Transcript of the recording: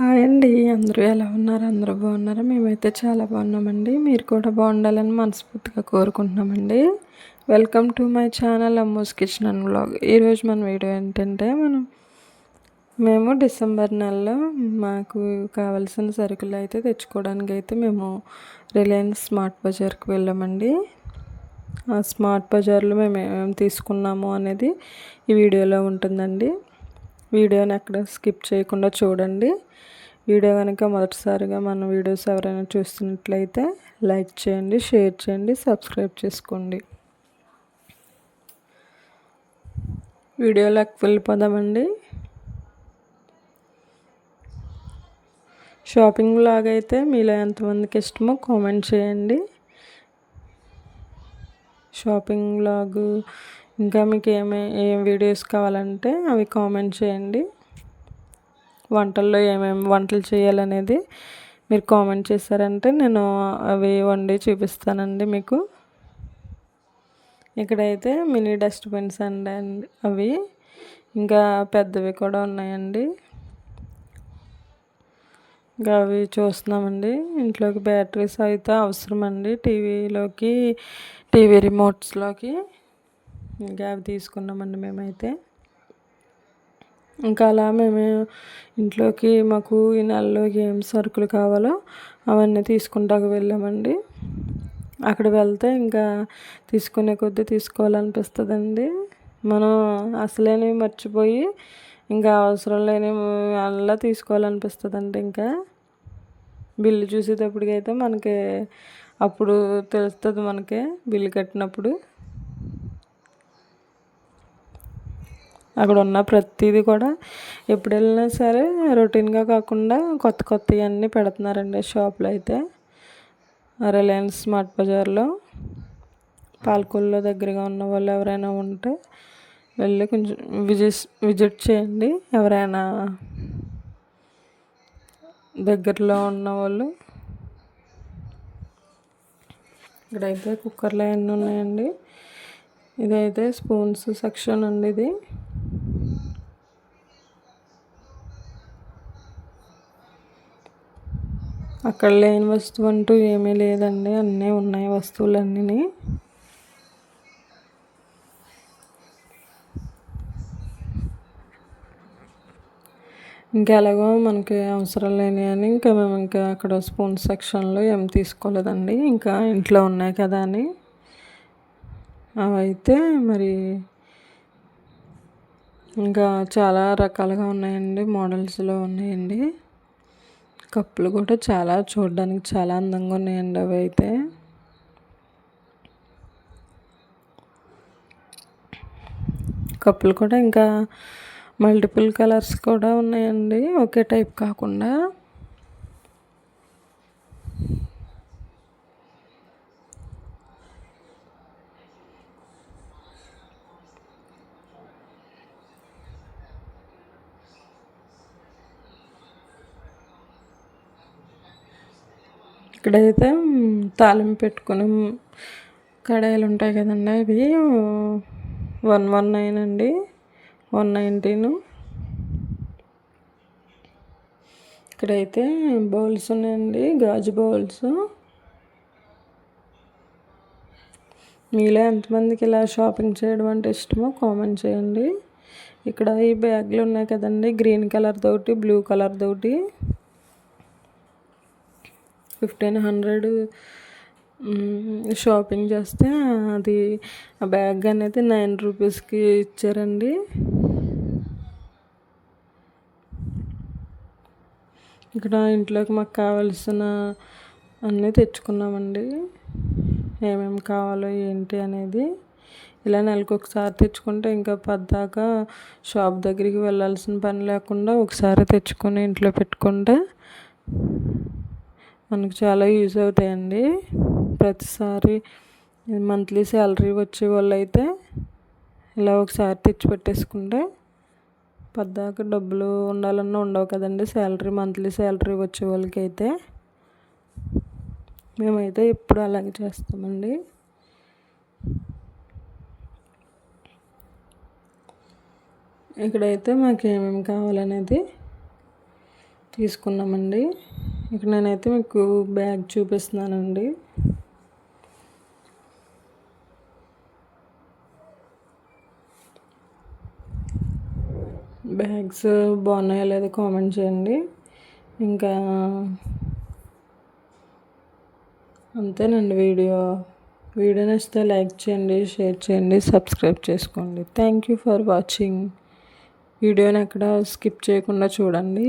Hi అండి. అందరూ ఎలా ఉన్నారు? అందరూ బాగున్నారా? మేమైతే చాలా బాగున్నామండి. మీరు కూడా బాగుండాలని మనస్ఫూర్తిగా కోరుకుంటున్నామండి. Welcome to my channel Ammo's kitchen and vlog ఈరోజు మన వీడియో ఏంటంటే మనం మేము డిసెంబర్ నెలలో మాకు కావలసిన సరుకులు అయితే తెచ్చుకోవడానికి అయితే మేము రిలయన్స్ స్మార్ట్ బజార్కి వెళ్ళామండి. ఆ స్మార్ట్ బజార్లో మేము ఏమేమి తీసుకున్నాము అనేది ఈ వీడియోలో ఉంటుందండి. వీడియోని ఎక్కడ స్కిప్ చేయకుండా చూడండి. వీడియో కనుక మొదటిసారిగా మన వీడియోస్ ఎవరైనా చూస్తున్నట్లయితే లైక్ చేయండి షేర్ చేయండి సబ్స్క్రైబ్ చేసుకోండి. వీడియోలోకి వెళ్ళిపోదామండి. షాపింగ్ బ్లాగ్ అయితే మీలో ఎంతమందికి ఇష్టమో కామెంట్ చేయండి. షాపింగ్ లాగు ఇంకా మీకు ఏమే ఏం వీడియోస్ కావాలంటే అవి కామెంట్ చేయండి. వంటల్లో ఏమేమి వంటలు చేయాలనేది మీరు కామెంట్ చేశారంటే నేను అవి వండి చూపిస్తానండి మీకు. ఇక్కడైతే మినీ డస్ట్బిన్స్ అండి అవి. ఇంకా పెద్దవి కూడా ఉన్నాయండి. ఇంకా అవి చూస్తున్నామండి. ఇంట్లోకి బ్యాటరీస్ అయితే అవసరం అండి టీవీలోకి టీవీ రిమోట్స్లోకి ఇంకా అవి తీసుకున్నామండి మేమైతే. ఇంకా అలా మేము ఇంట్లోకి మాకు ఈ నెలలో ఏం సరుకులు కావాలో అవన్నీ తీసుకుంటాకు వెళ్ళామండి. అక్కడ వెళ్తే ఇంకా తీసుకునే కొద్దీ తీసుకోవాలనిపిస్తుందండి. మనం అసలేనివి మర్చిపోయి ఇంకా అవసరం లేని అలా తీసుకోవాలనిపిస్తుందండి ఇంకా. బిల్లు చూసేటప్పటికైతే మనకి అప్పుడు తెలుస్తుంది మనకి బిల్లు కట్టినప్పుడు. అక్కడ ఉన్న ప్రతిదీ కూడా ఎప్పుడు వెళ్ళినా సరే రొటీన్గా కాకుండా కొత్త కొత్తవి అన్నీ పెడుతున్నారండి షాపులో అయితే. రిలయన్స్ స్మార్ట్ బజార్లో. పాలకొల్లో దగ్గరగా ఉన్న వాళ్ళు ఎవరైనా ఉంటే వెళ్ళి కొంచెం విజిట్ విజిట్ చేయండి. ఎవరైనా దగ్గరలో ఉన్న వాళ్ళు. ఇక్కడైతే కుక్కర్లు అవన్నీ ఉన్నాయండి? ఇదైతే స్పూన్స్ సెక్షన్ అండి ఇది. అక్కడ లేని వస్తువు అంటూ ఏమీ లేదండి. అన్నీ ఉన్నాయి వస్తువులన్నీ ఇంకా ఎలాగో మనకి అవసరం లేని అని ఇంకా మేము ఇంకా అక్కడ స్పూన్ సెక్షన్లో ఏం తీసుకోలేదండి. ఇంకా ఇంట్లో ఉన్నాయి కదా అని. అవైతే మరి ఇంకా చాలా రకాలుగా ఉన్నాయండి మోడల్స్లో ఉన్నాయండి. కప్పులు కూడా చాలా చూడడానికి చాలా అందంగా ఉన్నాయండి అవి అయితే. కప్పులు కూడా ఇంకా మల్టిపుల్ కలర్స్ కూడా ఉన్నాయండి. ఒకే టైప్ కాకుండా. ఇక్కడైతే తాలింపు పెట్టుకుని కడాయిలు ఉంటాయి కదండి అవి. వన్ వన్ నైన్ అండి. One nineteen. ఇక్కడైతే బౌల్స్ ఉన్నాయండి. గాజు బౌల్స్. మీలో ఎంతమందికి ఇలా షాపింగ్ చేయడం అంటే ఇష్టమో కామెంట్ చేయండి. ఇక్కడ ఈ బ్యాగ్లు ఉన్నాయి కదండి. గ్రీన్ కలర్ తోటి బ్లూ కలర్ తోటి. ఫిఫ్టీన్ హండ్రెడ్ షాపింగ్ చేస్తే అది ఆ బ్యాగ్ అనేది నైన్ రూపీస్కి ఇచ్చారండి. ఇక్కడ ఇంట్లోకి మాకు కావాల్సిన అన్నీ తెచ్చుకున్నామండి. ఏమేమి కావాలో ఏంటి అనేది. ఇలా నెలకు ఒకసారి తెచ్చుకుంటే ఇంకా పద్దాకా షాప్ దగ్గరికి వెళ్ళాల్సిన పని లేకుండా ఒకసారి తెచ్చుకొని ఇంట్లో పెట్టుకుంటే మనకు చాలా యూజ్ అవుతాయండి. ప్రతిసారి మంత్లీ శాలరీ వచ్చే వాళ్ళు అయితే ఇలా ఒకసారి తెచ్చి పెట్టేసుకుంటే పద్దాక డబ్బులు ఉండాలన్నా ఉండవు కదండి. శాలరీ మంత్లీ శాలరీ వచ్చే వాళ్ళకి అయితే మేమైతే ఎప్పుడు అలాగే చేస్తామండి. ఇక్కడైతే మాకు ఏమేమి కావాలనేది తీసుకున్నామండి. ఇక్కడ నేనైతే మీకు బ్యాగ్ చూపిస్తున్నానండి. బ్యాగ్స్ బాగున్నాయో లేదో కామెంట్ చేయండి. ఇంకా అంతేనండి వీడియో. వీడియో నచ్చితే లైక్ చేయండి షేర్ చేయండి సబ్స్క్రైబ్ చేసుకోండి. Thank you for watching. వీడియోని ఎక్కడ స్కిప్ చేయకుండా చూడండి.